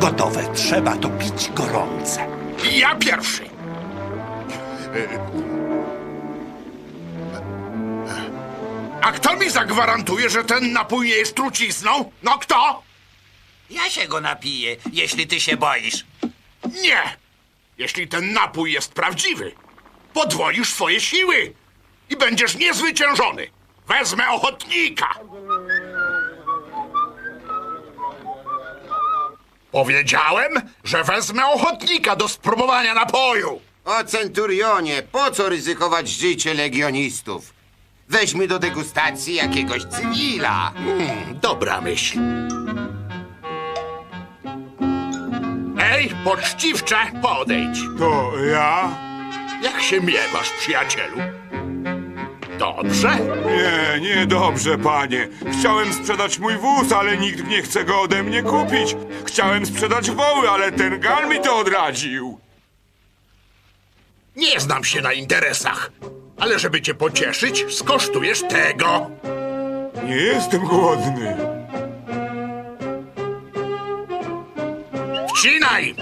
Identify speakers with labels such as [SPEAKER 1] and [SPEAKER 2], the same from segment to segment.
[SPEAKER 1] Gotowe trzeba to pić gorące.
[SPEAKER 2] Ja pierwszy. A kto mi zagwarantuje, że ten napój nie jest trucizną? No kto?
[SPEAKER 3] Ja się go napiję, jeśli ty się boisz.
[SPEAKER 2] Nie. Jeśli ten napój jest prawdziwy, podwoisz swoje siły i będziesz niezwyciężony. Wezmę ochotnika. Powiedziałem, że wezmę ochotnika do spróbowania napoju.
[SPEAKER 4] O centurionie, po co ryzykować życie legionistów? Weźmy do degustacji jakiegoś cywila.
[SPEAKER 2] Dobra myśl. Ej, poczciwcze, podejdź.
[SPEAKER 5] To ja?
[SPEAKER 2] Jak się miewasz, przyjacielu? Dobrze?
[SPEAKER 5] Nie, nie dobrze, panie. Chciałem sprzedać mój wóz, ale nikt nie chce go ode mnie kupić. Chciałem sprzedać woły, ale ten gal mi to odradził.
[SPEAKER 2] Nie znam się na interesach, ale żeby cię pocieszyć, skosztujesz tego.
[SPEAKER 5] Nie jestem głodny.
[SPEAKER 2] Wcinaj!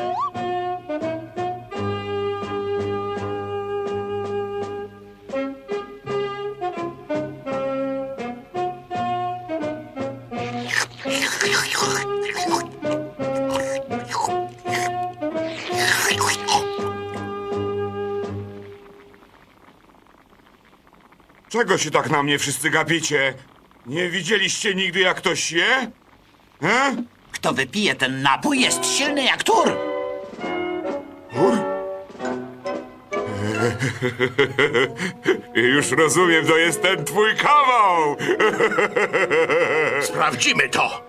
[SPEAKER 5] Czego się tak na mnie wszyscy gapicie? Nie widzieliście nigdy, jak ktoś je? He?
[SPEAKER 3] Kto wypije ten napój, jest silny jak tur.
[SPEAKER 5] Kur? Już rozumiem, to jest ten twój kawał!
[SPEAKER 2] Sprawdzimy to.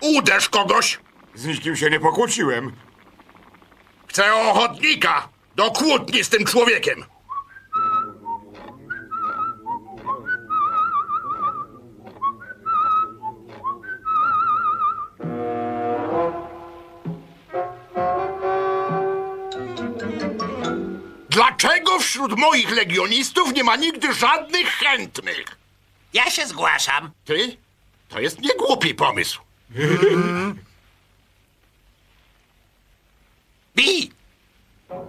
[SPEAKER 2] Uderz kogoś.
[SPEAKER 5] Z nikim się nie pokłóciłem.
[SPEAKER 2] Chcę ochotnika do kłótni z tym człowiekiem. Dlaczego wśród moich legionistów nie ma nigdy żadnych chętnych?
[SPEAKER 3] Ja się zgłaszam.
[SPEAKER 2] Ty? To jest niegłupi pomysł.
[SPEAKER 3] Bij!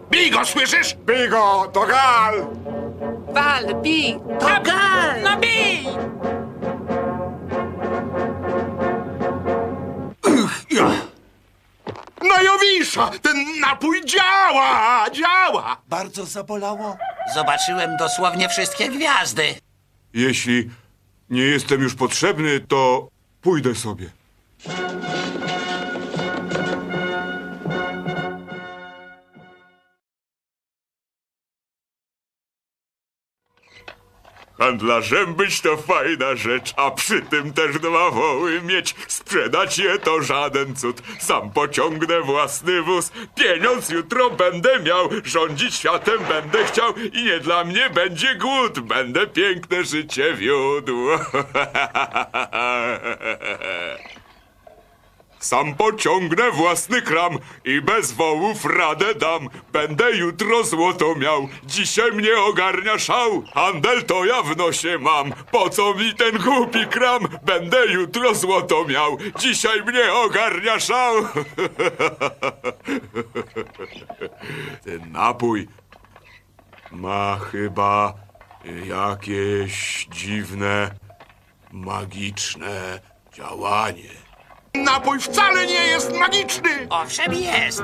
[SPEAKER 2] Bij go, słyszysz?
[SPEAKER 5] Bigo, to gal!
[SPEAKER 6] Wal, bij! To gal!
[SPEAKER 3] No bij!
[SPEAKER 2] No Jowisza, ten napój działa, działa.
[SPEAKER 1] Bardzo zabolało?
[SPEAKER 3] Zobaczyłem dosłownie wszystkie gwiazdy.
[SPEAKER 5] Jeśli nie jestem już potrzebny, to pójdę sobie. Handlarzem być to fajna rzecz, a przy tym też dwa woły mieć. Sprzedać je to żaden cud. Sam pociągnę własny wóz. Pieniądz jutro będę miał. Rządzić światem będę chciał i nie dla mnie będzie głód. Będę piękne życie wiódł. Sam pociągnę własny kram i bez wołów radę dam. Będę jutro złoto miał, dzisiaj mnie ogarnia szał. Handel to ja w nosie mam, po co mi ten głupi kram? Będę jutro złoto miał, dzisiaj mnie ogarnia szał. Ten napój ma chyba jakieś dziwne, magiczne działanie.
[SPEAKER 2] Napój wcale nie jest magiczny.
[SPEAKER 3] Owszem jest.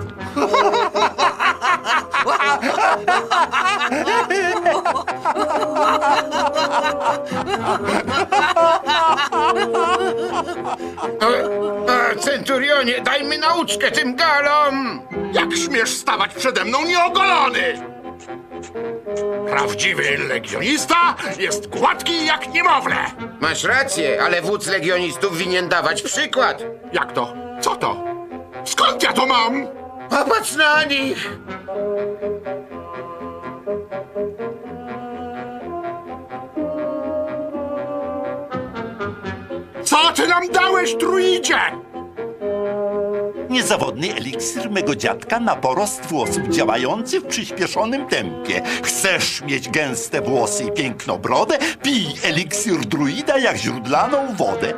[SPEAKER 4] E, centurionie, dajmy nauczkę tym galom!
[SPEAKER 2] Jak śmiesz stawać przede mną nieogolony? Prawdziwy legionista jest gładki jak niemowlę.
[SPEAKER 4] Masz rację, ale wódz legionistów winien dawać przykład.
[SPEAKER 2] Jak to? Co to? Skąd ja to mam?
[SPEAKER 4] Popatrz na nich!
[SPEAKER 2] Co ty nam dałeś, druidzie?
[SPEAKER 1] Niezawodny eliksir mego dziadka na porost włosów działający w przyspieszonym tempie. Chcesz mieć gęste włosy i piękną brodę? Pij eliksir druida jak źródlaną wodę.